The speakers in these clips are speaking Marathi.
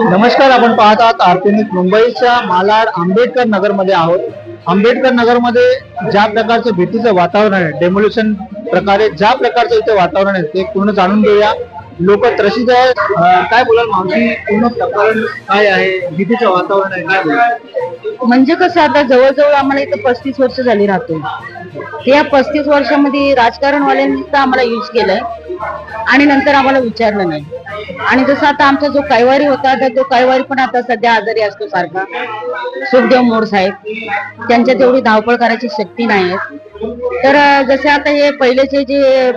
नमस्कार आपण पाहत आहात आर्थिक मुंबईच्या मालाड आंबेडकर नगरमध्ये आहोत. आंबेडकर नगरमध्ये ज्या प्रकारचं भीतीचं वातावरण आहे डेमोल्युशन प्रकारे ज्या प्रकारचं इथे वातावरण आहे ते पूर्ण जाणून घेऊया. लोक त्रसित आहे काय बोलाल मावशी? पूर्ण प्रकरण काय आहे? भीतीचं वातावरण आहे. काय बोलाल? म्हणजे कसं आता जवळजवळ आम्हाला इथं पस्तीस वर्ष झाली राहतो. या पस्तीस वर्षामध्ये राजकारणवाल्यांनी तर आम्हाला यूज केलंय आणि नंतर आम्हाला विचारलं नाही. आणि जसं आता आमचा जो कैवारी होता तर तो कैवारी पण आता सध्या आजारी असतो सारखा. सुखदेव मोड साहेब. त्यांच्या तेवढी धावपळ करायची शक्ती नाही तर जसे आता हे पहिलेचे जे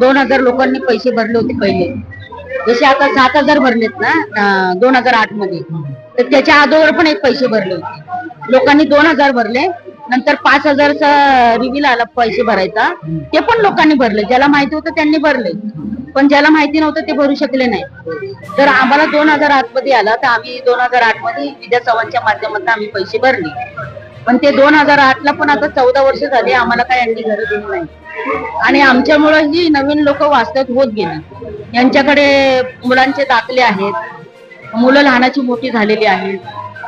दोन हजार लोकांनी पैसे भरले होते पहिले जसे आता सात हजार भरलेत ना दोन हजार आठमध्ये तर त्याच्या अगोदर पण एक पैसे भरले होते. लोकांनी दोन हजार भरले नंतर पाच हजारचा रिव्हिल आला पैसे भरायचा ते पण लोकांनी भरले. ज्याला माहिती होतं त्यांनी भरले पण ज्याला माहिती नव्हतं ते भरू शकले नाही. तर आम्हाला दोन हजार आठमध्ये आला तर आम्ही दोन हजार आठमध्ये विद्या चव्हाणच्या माध्यमातून आम्ही पैसे भरले. पण ते दोन हजार आठ ला पण आता चौदा वर्ष झाली आम्हाला काय यांनी घर दिली नाही. आणि आमच्यामुळे ही नवीन लोक वास्तव्यात होत गेली. यांच्याकडे मुलांचे दाखले आहेत. मुलं लहानाची मोठी झालेली आहेत.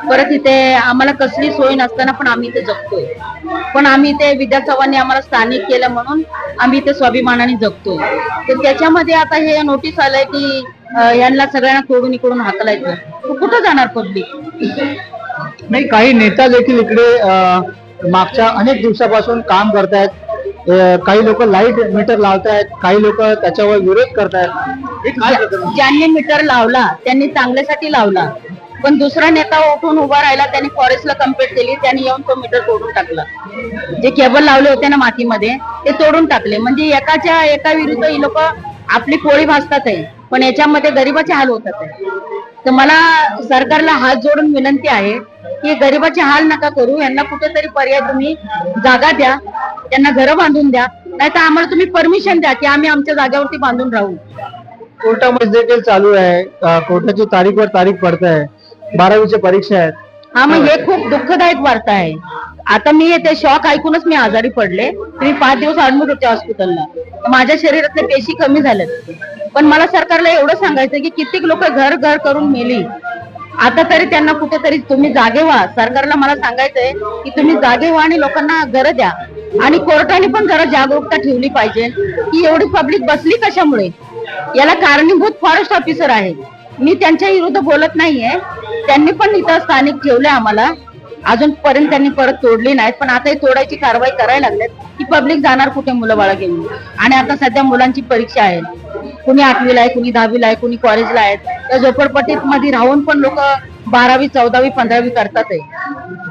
परत इथे आम्हाला कसली सोय नसताना पण आम्ही इथे जगतोय. पण आम्ही इथे विद्या चव्हाणने आम्हाला स्थानिक केलं म्हणून आम्ही इथे स्वाभिमानाने जगतोय. तर त्याच्यामध्ये आता हे नोटीस आलंय की यांना सगळ्यांना तोडून इकडून हाकलायचं. कुठं जाणार पब्लिक नाही काही नेता देखील इकडे मागच्या अनेक दिवसापासून काम करतायत. काही लोक लाइट मीटर लावतायत काही लोक त्याच्यावर विरोध करतायत? ज्यांनी मीटर लावला त्यांनी चांगल्यासाठी लावला. पण दुसरा नेता उठून उभा राहिला त्यांनी फॉरेस्टला कंप्लेंट केली त्यांनी येऊन तो मीटर तोडून टाकला. जे केबल लावले होते ना मातीमध्ये ते तोडून टाकले. म्हणजे एकाच्या एका विरुद्ध ही लोक आपली पोळी भासतात आहे पण याच्यामध्ये गरिबाचे हाल होतात. आहे तर मला सरकारला हात जोडून विनंती आहे की गरिबाचे हाल नका करू. यांना कुठेतरी पर्याय तुम्ही जागा द्या. त्यांना घरं बांधून द्या. नाही तर आम्हाला तुम्ही परमिशन द्या की आम्ही आमच्या जागेवरती बांधून राहू. कोर्टामध्ये देखील चालू आहे. अं, कोर्टाची तारीखवर तारीख पडत आहे बारावीच्या परीक्षा आहेत. हा मग हे खूप दुःखदायक वार्ता आहे. आता मी येते शॉक ऐकूनच मी आजारी पडले. मी पाच दिवस ऍडमिट होते हॉस्पिटलला माझ्या शरीरातले पेशी कमी झाल्यात पण मला सरकारला एवढं सांगायचं की कित्येक लोक घर घर करून मेली. आता तरी त्यांना कुठेतरी तुम्ही जागे व्हा. सरकारला मला सांगायचंय की तुम्ही जागे व्हा आणि लोकांना घर द्या. आणि कोर्टाने पण जरा जागरूकता ठेवली पाहिजे. की एवढी पब्लिक बसली कशामुळे? याला कारणीभूत फॉरेस्ट ऑफिसर आहे. मी त्यांच्या विरुद्ध बोलत नाहीये. त्यांनी पण इथं स्थानिक ठेवले आम्हाला. अजूनपर्यंत त्यांनी परत तोडली नाहीत पण आता ही तोडायची कारवाई करायला लागल्यात की पब्लिक जाणार कुठे मुलं बाळा घेऊन? आणि आता सध्या मुलांची परीक्षा आहे. कुणी आठवीला आहे कुणी दहावीला आहे कुणी कॉलेजला आहेत. त्या झोपडपट्टीत मध्ये राहून पण लोक बारावी चौदावी पंधरावी करतात आहे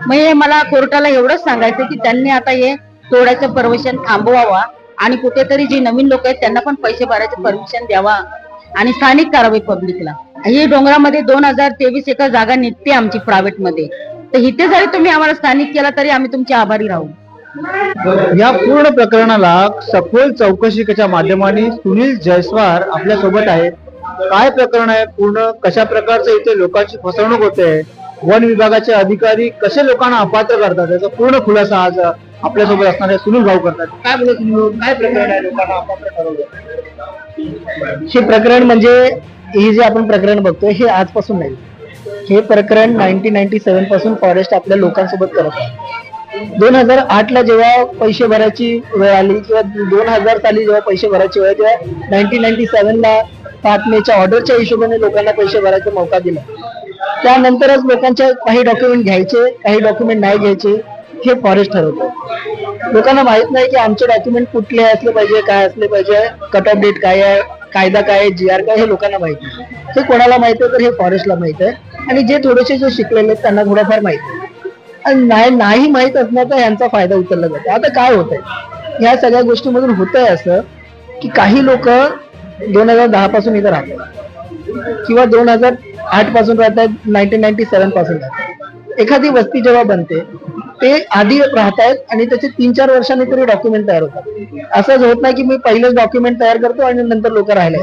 मग हे मला कोर्टाला एवढंच सांगायचं की त्यांनी आता हे तोडायचं परमिशन थांबवावा आणि कुठेतरी जे नवीन लोक आहेत त्यांना पण पैसे भरायचे परमिशन द्यावा आणि स्थानिक कारवाई पब्लिकला ही डोंगरामध्ये दोन हजार तेवीस एकर जागा निघते आमची प्रायव्हेटमध्ये. तर इथे जरी तुम्ही आम्हाला स्थानिक केला तरी आम्ही तुमचे आभारी राहू. या पूर्ण प्रकरणाला सखोल चौकशीच्या माध्यमाने सुनील जयस्वार आपल्यासोबत आहेत काय प्रकरण आहे पूर्ण? कशा प्रकारचं इथे लोकांची फसवणूक होते? वन विभागाचे अधिकारी कसे लोकांना अपात्र करतात? याचा पूर्ण खुलासा आज आपल्यासोबत असणारे सुनील भाऊ करतात. काय बोलत काय प्रकरण आहे लोकांना अपात्र ठरवलं हे प्रकरण म्हणजे हे जे आपण प्रकरण बघतोय हे आजपासून नाही. हे प्रकरण नाईन्टीन नाईन्टी सेव्हनपासून फॉरेस्ट आपल्या लोकांसोबत करत आहे. दोन हजार आठ ला जेव्हा पैसे भरायची वेळ आली किंवा दोन हजार साली जेव्हा पैसे भरायची वेळ तेव्हा नाईन्टीन नाईन्टी सेव्हन ला पाच मेच्या ऑर्डरच्या हिशोबाने लोकांना पैसे भरायचा मौका दिला. त्यानंतरच लोकांच्या काही डॉक्युमेंट घ्यायचे काही डॉक्युमेंट नाही घ्यायचे हे फॉरेस्ट ठरवतं. लोकांना माहीत नाही की आमचे डॉक्युमेंट कुठले असले पाहिजे काय असले पाहिजे कट ऑफ डेट काय आहे कायदा काय आहे जी आर काय हे लोकांना माहीत नाही. हे कोणाला माहीत आहे तर हे फॉरेस्टला माहीत आहे. आणि जे थोडेसे जे शिकलेले आहेत त्यांना थोडंफार माहिती आणि नाही नाही माहीत असण्याचा यांचा फायदा उचलला जातो. आता काय होत आहे या सगळ्या गोष्टीमधून होत आहे असं की काही लोक दोन हजार दहा पासून इथं राहतात. किंवा दोन हजार आठपासून राहतात नाईन्टीन नाईन्टी सेव्हनपासून राहतात. एखादी वस्ती जेव्हा बनते ते आधी राहतायत आणि त्याचे तीन चार वर्षांनी तरी डॉक्युमेंट तयार होतात. असंच होत नाही की मी पहिलंच डॉक्युमेंट तयार करतो आणि नंतर लोक राहिले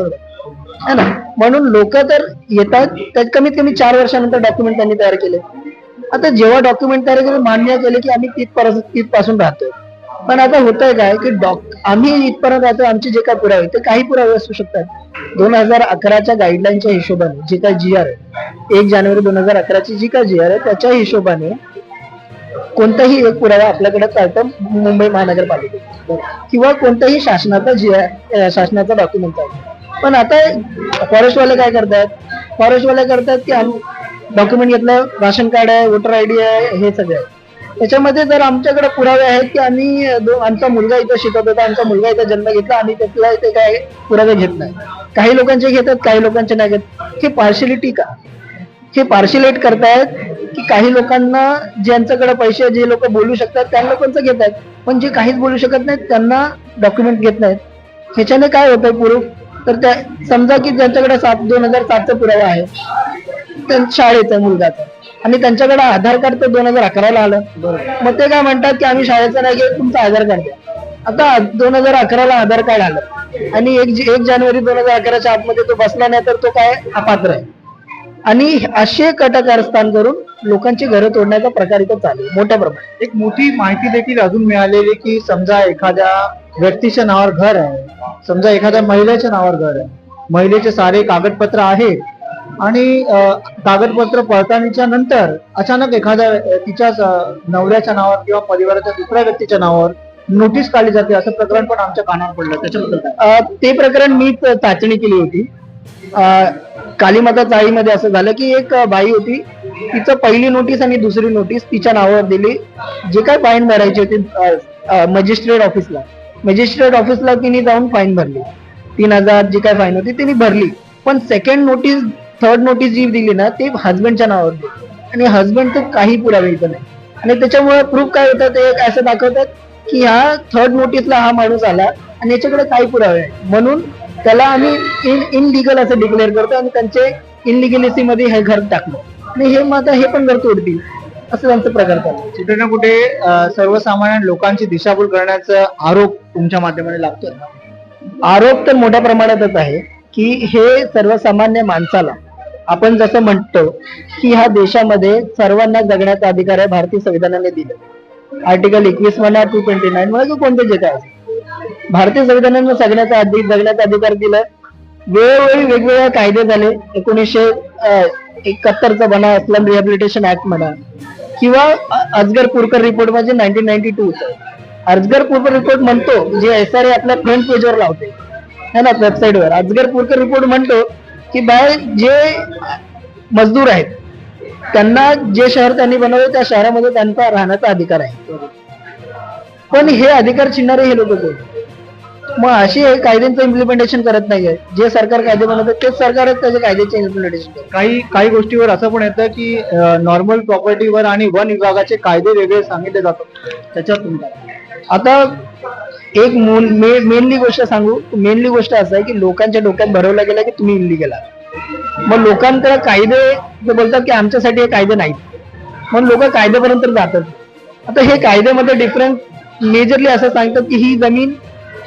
है ना म्हणून लोक तर येतात त्यात कमीत कमी चार वर्षानंतर डॉक्युमेंट त्यांनी तयार केले. आता जेव्हा डॉक्युमेंट तयार केले मान्य केले की आम्ही तिथपर्यंत तिथपासून राहतोय. पण आता होतंय काय की डॉक आम्ही इथपर्यंत राहतो आमचे जे काही पुरावे ते काही पुरावे असू शकतात. दोन हजार अकराच्या गाईडलाईनच्या हिशोबाने जे काय जी आर आहे एक जानेवारी दोन हजार अकराची जी काय जी आर आहे त्याच्या हिशोबाने कोणताही एक पुरावा आपल्याकडे चालतो मुंबई महानगरपालिकेत. किंवा कोणताही शासनाचा जी शासनाचा डॉक्युमेंट चालतो पण आता फॉरेस्टवाले काय करतात? फॉरेस्टवाले करतात की डॉक्युमेंट घेतलं राशन कार्ड आहे वोटर आय डी आहे हे सगळं आहे. त्याच्यामध्ये जर आमच्याकडे पुरावे आहेत की आम्ही आमचा मुलगा इथं शिकत होता आमचा मुलगा इथं जन्म घेतला आणि त्यातला ते काय पुरावे घेत नाही. काही लोकांचे घेतात काही लोकांचे नाही घेत. हे पार्शिलिटी का हे पार्शिलेट करतायत की काही लोकांना ज्यांच्याकडे पैसे जे लोक बोलू शकतात त्या लोकांचं घेत आहेत पण जे काहीच बोलू शकत नाहीत त्यांना डॉक्युमेंट घेत नाहीत. ह्याच्याने काय होतंय पूर्व तर त्या समजा की ज्यांच्याकडे सात दोन हजार सातचा पुरावा आहे त्या शाळेचा मुलगाचा आणि त्यांच्याकडे आधार कार्ड तर दोन हजार अकराला आलं. मग ते काय म्हणतात की आम्ही शाळेचं नाही घेत तुमचं आधार कार्ड द्या. आता दोन हजार अकराला आधार कार्ड आलं. आणि एक एक जानेवारी दोन हजार अकराच्या आतमध्ये तो बसला नाही तर तो काय अपात्र आहे. आणि असे कटकारस्थान करून लोकांची घरं तोडण्याचा प्रकार इथं चालू मोठ्या प्रमाणात. एक मोठी माहिती देखील अजून मिळालेली की समजा एखाद्या व्यक्तीच्या नावावर घर आहे. समजा एखाद्या महिलेच्या नावावर घर आहे. महिलेचे सारे कागदपत्र आहेत आणि कागदपत्र पडताळणीच्या नंतर अचानक एखाद्या तिच्या नवऱ्याच्या नावावर किंवा परिवाराच्या दुसऱ्या व्यक्तीच्या नावावर नोटीस काढली जाते. असं प्रकरण पण आमच्या कानावर पडलं. त्याच्याबद्दल ते प्रकरण मी चाचणी केली होती. कालीमाता चाळीमध्ये असं झालं की एक बाई होती. तिचं पहिली नोटीस आणि दुसरी नोटीस तिच्या नावावर दिली. जे काय फाईन भरायची होती मजिस्ट्रेट ऑफिसला. मजिस्ट्रेट ऑफिसला तिने जाऊन फाईन भरली. तीन हजार जी काय फाईन होती तिने भरली. पण सेकंड नोटीस थर्ड नोटीस जी दिली ना ती हजबंडच्या नावावर दिली. आणि हजबंडचं काही पुरावे इथं नाही. आणि त्याच्यामुळे प्रूफ काय होतं ते असं दाखवतात की ह्या थर्ड नोटीसला हा माणूस आला आणि याच्याकडे काही पुरावे आहे म्हणून त्याला आम्ही इन इनलिगल असं डिक्लेअर करतो आणि त्यांचे इनलिगलिसी मध्ये हे घर टाकलं. आणि हे मग आता हे पण घर तोडतील. असं त्यांचं प्रकार चालू कुठे ना कुठे सर्वसामान्य लोकांची दिशाभूल करण्याचा आरोप तुमच्या माध्यमाने लागतोय आरोप तर मोठ्या प्रमाणातच आहे की हे सर्वसामान्य माणसाला आपण जसं म्हणतो की ह्या देशामध्ये सर्वांना जगण्याचा अधिकार आहे भारतीय संविधानाने दिलं. आर्टिकल एकवीस म्हणा टू ट्वेंटी नाईन म्हणा किंवा कोणते जे काय. भारतीय संविधानाने जगण्याचा अधिक जगण्याचा अधिकार दिलाय वेळोवेळी वेगवेगळे कायदे झाले. एकोणीसशे एकाहत्तरचा म्हणा इस्लाम रिहॅबिलिटेशन ऍक्ट म्हणा. किंवा अजगर पुरकर रिपोर्ट म्हणजे nineteen ninety two Ajgar Purkar report म्हणतो जे एस आर ए आपल्या फ्रंट पेजवर लावते. है ना वेबसाईटवर अजगर पुरकर रिपोर्ट म्हणतो की बाय जे मजदूर आहेत त्यांना जे शहर त्यांनी बनवलं त्या शहरामध्ये त्यांचा राहण्याचा अधिकार आहे. पण हे अधिकार छिनणारे हे लोक कोण? मग अशी हे कायद्यांचं इम्प्लिमेंटेशन करत नाहीये. जे सरकार कायदे बनवतं तेच सरकारच त्याचे कायद्याचे इम्प्लिमेंटेशन करत काही काही गोष्टीवर असं पण येतं की नॉर्मल प्रॉपर्टीवर आणि वन विभागाचे कायदे वेगळे सांगितले जातात. त्याच्यात तुम्ही काय? आता एक मेनली गोष्ट सांगू. मेनली गोष्ट असं आहे की लोकांच्या डोक्यात भरवलं गेलं की तुम्ही इल्लीगल आहात. मग लोकांकडे कायदे बोलतात की आमच्यासाठी हे कायदे नाहीत. म्हणून लोक कायद्यापर्यंत जातात. आता हे कायद्यामध्ये डिफरन्स मेजरली असं सांगतात की ही जमीन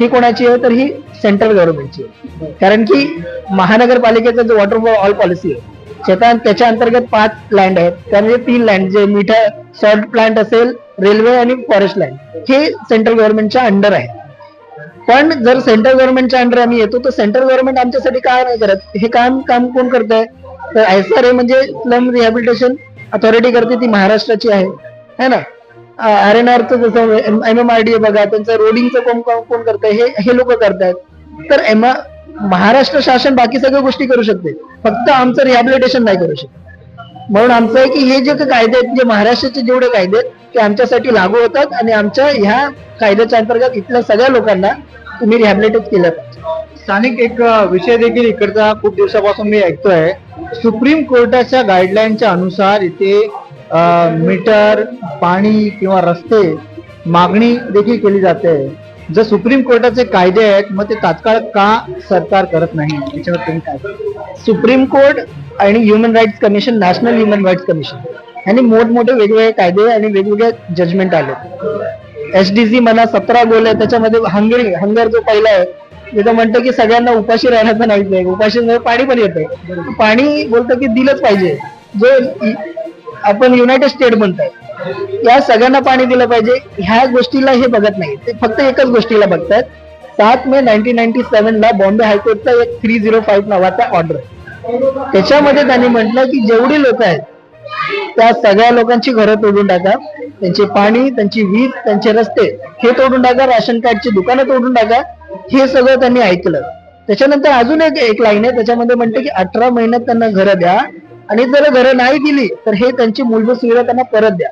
ही कोणाची आहे तर ही सेंट्रल गव्हर्नमेंटची आहे. कारण की महानगरपालिकेचा जो वॉटर फॉर ऑल पॉलिसी आहे त्याच्या त्याच्या अंतर्गत पाच लँड आहेत. त्यामध्ये तीन लँड जे मिठा सॉल्ट प्लांट असेल रेल्वे आणि फॉरेस्ट लँड हे सेंट्रल गव्हर्नमेंटच्या अंडर आहे पण जर सेंट्रल गव्हर्नमेंटच्या अंडर आम्ही येतो तर सेंट्रल गव्हर्नमेंट आमच्यासाठी काय नाही करत? हे काम काम कोण करत आहे तर एस आर ए म्हणजे स्लम रिहॅबिलिटेशन अथॉरिटी करते ती महाराष्ट्राची आहे. है ना? आर एन आरचं जसं एम एम आर डी बघा त्यांचं रोडिंगचं कोण कोण कोण हे हे लोक करतायत. तर एम महाराष्ट्र शासन बाकी सगळ्या गोष्टी करू शकते. फक्त आमचं रिहॅबिलिटेशन नाही करू शकत. म्हणून आमचं आहे की हे जे कायदे आहेत जे महाराष्ट्राचे जेवढे कायदे आहेत ते आमच्यासाठी लागू होतात आणि आमच्या ह्या कायद्याच्या अंतर्गत इथल्या सगळ्या लोकांना तुम्ही रिहॅबिलिटेट केलं पाहिजे. स्थानिक एक विषय देखील इकडचा खूप दिवसापासून मी ऐकतोय. सुप्रीम कोर्टाच्या गाईडलाईनच्या अनुसार इथे मीटर पाणी किंवा रस्ते मागणी देखील केली जाते. जर सुप्रीम कोर्टाचे कायदे आहेत मग ते तात्काळ का सरकार करत नाही? याच्यावर तुम्ही काय सुप्रीम कोर्ट आणि human rights commission national human rights commission यांनी मोठमोठे वेगवेगळे कायदे आणि वेगवेगळे जजमेंट आले. एच डी सी म्हणा सतरा गोल आहे त्याच्यामध्ये हंगरी हंगर जो पहिला आहे तिथं म्हणतं की सगळ्यांना उपाशी राहण्याचं नाही उपाशी पाणी पण येतंय. पाणी बोलतं की दिलंच पाहिजे. जो आपण युनायटेड स्टेट म्हणताय. या सगळ्यांना पाणी दिलं पाहिजे. ह्या गोष्टीला हे बघत नाही. ते फक्त एकच गोष्टीला बघतात सात मे नाईन्टीन नाईन्टी सेव्हन ला बॉम्बे हायकोर्टचा एक थ्री झिरो फाईव्ह नावाचा ऑर्डर त्याच्यामध्ये त्यांनी म्हटलं की जेवढी लोक आहेत त्या सगळ्या लोकांची घरं तोडून टाका. त्यांचे पाणी त्यांची वीज त्यांचे रस्ते हे तोडून टाका. राशन कार्डची दुकानं तोडून टाका. हे सगळं त्यांनी ऐकलं. त्याच्यानंतर अजून एक एक लाईन आहे. त्याच्यामध्ये म्हणते की अठरा महिन्यात त्यांना घरं द्या. आणि जर घरं नाही दिली तर हे त्यांची मूलभूत सुविधा त्यांना परत द्या.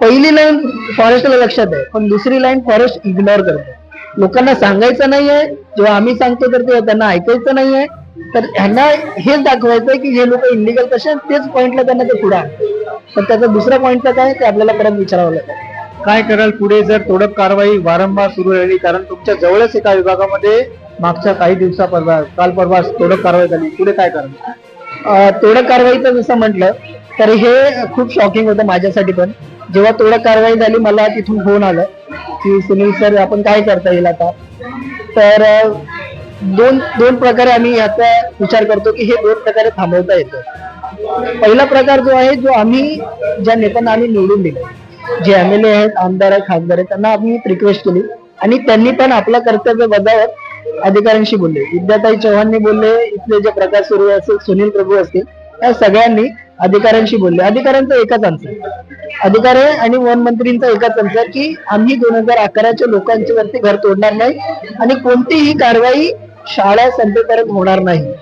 पहिली लाईन फॉरेस्टला लक्षात आहे पण दुसरी लाईन फॉरेस्ट इग्नोर करते. लोकांना सांगायचं नाहीये जेव्हा आम्ही सांगतो तर ते त्यांना ऐकायचं नाहीये तर ह्यांना हेच दाखवायचं की हे लोक इलिगल कसे तेच पॉइंटला त्यांना ते पुढे आणतात. पण त्याचा दुसरा पॉइंट काय ते आपल्याला परत विचारावं लागेल. काय कराल पुढे? जर तोडक कारवाई वारंवार सुरू राहिली कारण तुमच्या जवळच एका विभागामध्ये मागच्या काही दिवसापर्वा काल परवा तोडक कारवाई झाली. पुढे काय कराल? तोडक कारवाईचं जसं म्हटलं तर हे खूप शॉकिंग होतं माझ्यासाठी पण. जेव्हा तोडक कारवाई झाली मला तिथून फोन आलं की सुनील सर आपण काय करता येईल आता? तर दोन दोन प्रकारे आम्ही याचा विचार करतो की हे दोन प्रकारे थांबवता येतं. पहिला प्रकार जो आहे जो आम्ही ज्या नेत्यांना आम्ही निवडून दिले जे एम एल ए आहेत आमदार आहेत खासदार आहेत त्यांना आम्ही रिक्वेस्ट केली. आणि त्यांनी पण आपलं कर्तव्य बजावत अधिकाऱ्यांशी बोलले. विद्याताई चव्हाणनी बोलले इथले जे प्रकाश सुरू असतील सुनील प्रभू असतील या सगळ्यांनी अधिकाऱ्यांशी बोलले. अधिकाऱ्यांचा एकच आन्सर अधिकारी आणि वन मंत्रींचा एकच आन्सर की आम्ही दोन हजार अकराच्या लोकांच्या वरती घर तोडणार नाही आणि कोणतीही कारवाई शाळा संपेपर्यंत होणार नाही.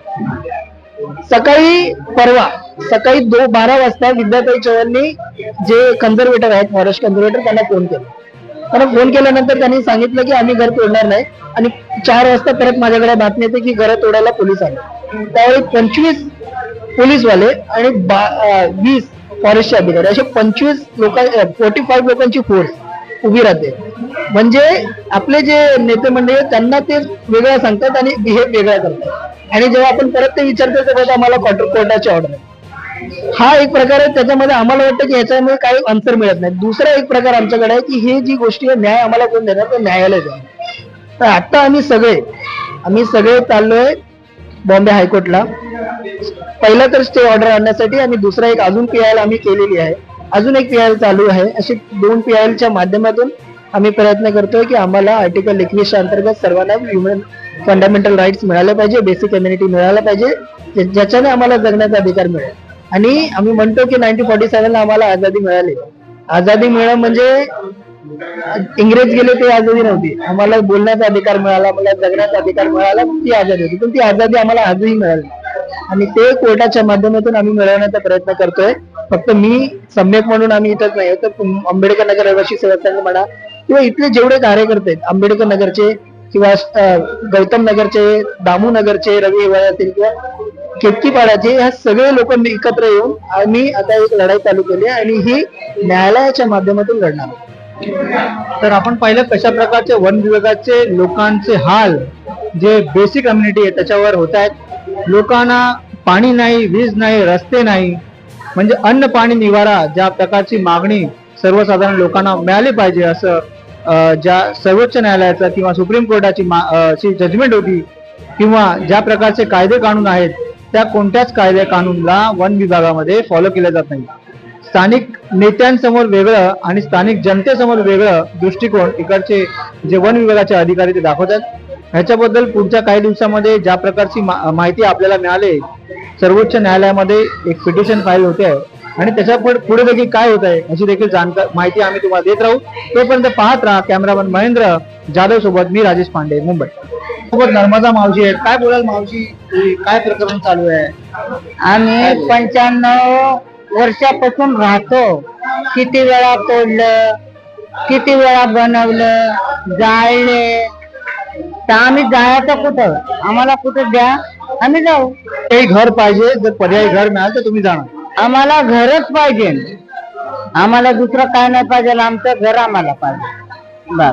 सकाळी परवा सकाळी दो बारा वाजता विद्याताई चव्हाणनी जे कन्झर्वेटर आहेत फॉरेस्ट कन्झर्वेटर त्यांना फोन केला. त्यांना फोन केल्यानंतर त्यांनी सांगितलं की आम्ही घर तोडणार नाही. आणि चार वाजता परत माझ्याकडे बातमी येते की घर तोडायला पोलीस आले. त्यावेळी पंचवीस पोलीसवाले आणि बा- वीस फॉरेस्टचे अधिकारी असे पंचवीस लोक फोर्टी फाईव्ह लोकांची फोर्स उभी राहते. म्हणजे आपले जे नेते मंडळी आहेत, त्यांना ते वेगळं सांगतात आणि बिहेव वेगळा करतात. आणि जेव्हा आपण परत ते विचारतो तेव्हा आम्हाला क्वार्टर कोर्टाची ऑर्डर आहे. हा एक प्रकार आहे त्याच्यामध्ये आम्हाला वाटतं की याच्यामुळे काही अंतर मिळत नाही. दुसरा एक प्रकार आमच्याकडे आहे की हे जी गोष्टी आहे न्याय आम्हाला कोण देणार? तर न्यायालय देणार. तर आता आम्ही सगळे आम्ही सगळे चाललोय बॉम्बे हायकोर्टला. पहिला तर स्टे ऑर्डर आणण्यासाठी आणि दुसरा एक अजून पी आम्ही केलेली आहे. अजून एक पी चालू आहे. अशी दोन पी च्या माध्यमातून आम्ही प्रयत्न करतोय की आम्हाला आर्टिकल एकवीसच्या अंतर्गत सर्वांना ह्युमन फंडामेंटल राईट्स मिळाले पाहिजे बेसिक कम्युनिटी मिळायला पाहिजे ज्याच्याने आम्हाला जगण्याचा अधिकार मिळेल. आणि आम्ही म्हणतो की नाईन्टीन फॉर्टी सेव्हनला आम्हाला आझादी मिळाली. आझादी मिळणं म्हणजे इंग्रज गेले ते आझादी नव्हती. आम्हाला बोलण्याचा अधिकार मिळाला आम्हाला जगण्याचा अधिकार मिळाला ती आझादी होती. पण ती आझादी आम्हाला आजही मिळाली. आणि ते कोर्टाच्या माध्यमातून आम्ही मिळवण्याचा प्रयत्न करतोय. फक्त मी सम्यक म्हणून आम्ही इथंच नाही तर आंबेडकर नगर रहिवासी सेवक संघ म्हणा किंवा इथले जेवढे कार्यकर्ते आहेत आंबेडकर नगरचे किंवा गौतम नगरचे दामू नगरचे रवी हिवाळे असतील किंवा केतकीपाड्याचे ह्या सगळे लोक एकत्र येऊन आम्ही आता एक लढाई चालू केली आहे आणि ही न्यायालयाच्या माध्यमातून लढणार तर आपण पाहिलं कशा प्रकारचे वन विभागाचे लोकांचे हाल जे बेसिक कम्युनिटी आहे त्याच्यावर होत आहेत. लोकांना पाणी नाही वीज नाही रस्ते नाही म्हणजे अन्न पाणी निवारा ज्या प्रकारची मागणी सर्वसाधारण लोकांना मिळाली पाहिजे असं ज्या सर्वोच्च न्यायालयाचा किंवा सुप्रीम कोर्टाची जजमेंट होती किंवा ज्या प्रकारचे कायदे कानून आहेत त्या कोणत्याच कायदे कानूनला वन विभागामध्ये फॉलो केले जात नाही. स्थानिक नेत्यांसमोर वेगळं आणि स्थानिक जनतेसमोर वेगळं दृष्टिकोन इकडचे जे वन विभागाचे अधिकारी ते दाखवतात ह्याच्याबद्दल पुढच्या काही दिवसामध्ये ज्या प्रकारची मा- माहिती आपल्याला मिळाली सर्वोच्च न्यायालयामध्ये एक पिटिशन फाईल होते. आहे आणि त्याच्या पुढे पुढे देखील काय होत आहे याची देखील जानकार माहिती आम्ही तुम्हाला देत राहू. तोपर्यंत पाहत राहा कॅमेरामन महेंद्र जाधव सोबत मी राजेश पांडे मुंबई. सोबत नर्मदा मावशी आहेत. काय बोलाल मावशी? काय प्रकरण चालू आहे? आम्ही पंच्याण्णव वर्षापासून राहतो. किती वेळा तोडलं किती वेळा बनवलं जाळले. तर आम्ही जायचं कुठं? आम्हाला कुठं द्या? आम्ही जाऊ. काही घर पाहिजे जर पर्यायी घर मिळालं तर तुम्ही जाणार. आम्हाला घरच पाहिजे. आम्हाला दुसरं काय नाही पाहिजे आमचं घर आम्हाला पाहिजे.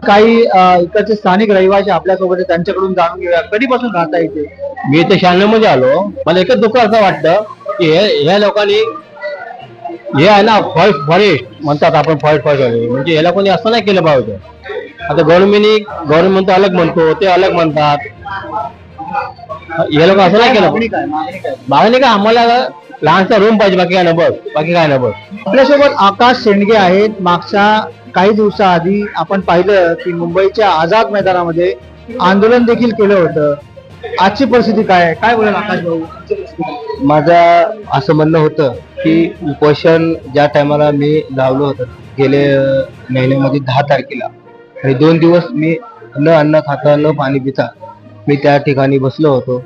काही इकडचे स्थानिक रहिवासी आपल्यासोबत आहेत, त्यांच्याकडून जाणून घेऊया. कधीपासून राहता इथे? मी इथे शहाण्णवमध्ये आलो. मला एकच दुःख असं वाटतं की हे ह्या लोकांनी हे आहे ना फॉरेस्ट फॉरेस्ट म्हणतात आपण फॉरेस्ट फॉरेस्ट म्हणजे याला कोणी असं नाही केलं पाहिजे. आता गव्हर्नमेंटनी गव्हर्नमेंट अलग म्हणतो ते अलग म्हणतात. हे लोक असं नाही केलं. मागणी काय मागणी काय? मागणी का आम्हाला लहानसा रूम पाहिजे बाकी काय ना बस. बाकी काय ना बस. आपल्यासोबत आकाश शेंडगे आहेत. मागच्या काही दिवसाआधी आपण पाहिलं की मुंबईच्या आझाद मैदानामध्ये आंदोलन देखील केलं होतं. आजची परिस्थिती काय आहे? काय बोलेल आकाश भाऊ. माझा असं म्हणणं होतं की उपोषण ज्या टायमाला मी लावलं होतं गेले महिन्यामध्ये दहा तारखेला. आणि दोन दिवस मी न अन्न खाता न पाणी पिता मी त्या ठिकाणी बसलो होतो.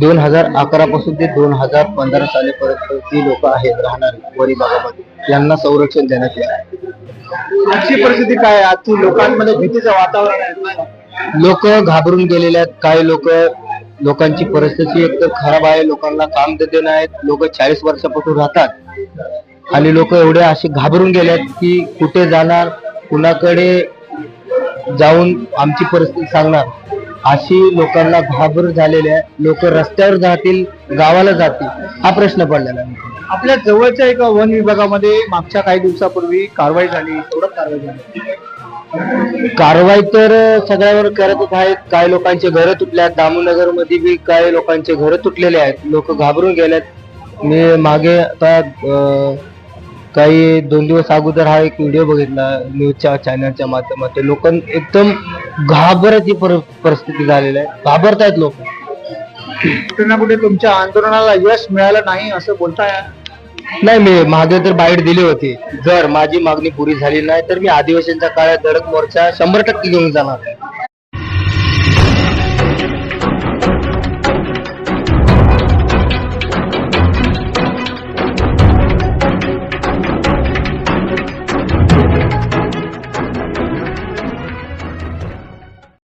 दोन हजार अकरा पासून ते दोन हजार पंधरा सालीपर्यंत जी लोक आहेत राहणारी वरी भागामध्ये. यांना संरक्षण देण्यात येईल. आजची परिस्थिती काय आजची लोकांमध्ये भीतीचं वातावरण आहे. लोक घाबरून गेलेले आहेत. काही लोक लोकांची परिस्थिती एकदम खराब आहे. लोकांना काम धंदे नाहीत लोक चाळीस वर्षापासून राहतात. आणि लोक एवढे असे घाबरून गेले आहेत की कुठे जाणार कुणाकडे जाऊन आमची परिस्थिती सांगणार. अशी लोकांना घाबर झालेले आहे. लोक रस्त्यावर जातील गावाला जातील हा प्रश्न पडलेला आहे. आपल्या जवळच्या एका वन विभागामध्ये मागच्या काही दिवसापूर्वी कारवाई झाली. थोडं कारवाई झाली. कारवाई तर सगळ्यावर करतच आहेत. काही लोकांचे घरं तुटले आहेत दामोनगरमध्ये बी काही लोकांचे घरं तुटलेले आहेत. लोक घाबरून गेलेत. मी मागे आता काही दोन दिवस अगोदर हा एक व्हिडिओ बघितला न्यूजच्या चॅनलच्या माध्यमातून. लोक एकदम घाबराची पर- परिस्थिती झालेली आहे. घाबरतायत लोक. कुठे ना कुठे तुमच्या आंदोलनाला यश मिळालं नाही असं बोलताय? नाही मी मागे तर बाईट दिली होती. जर माझी मागणी पुरी झाली नाही तर मी आदिवासींच्या काळात धडक मोर्चा शंभर टक्के घेऊन जाणार.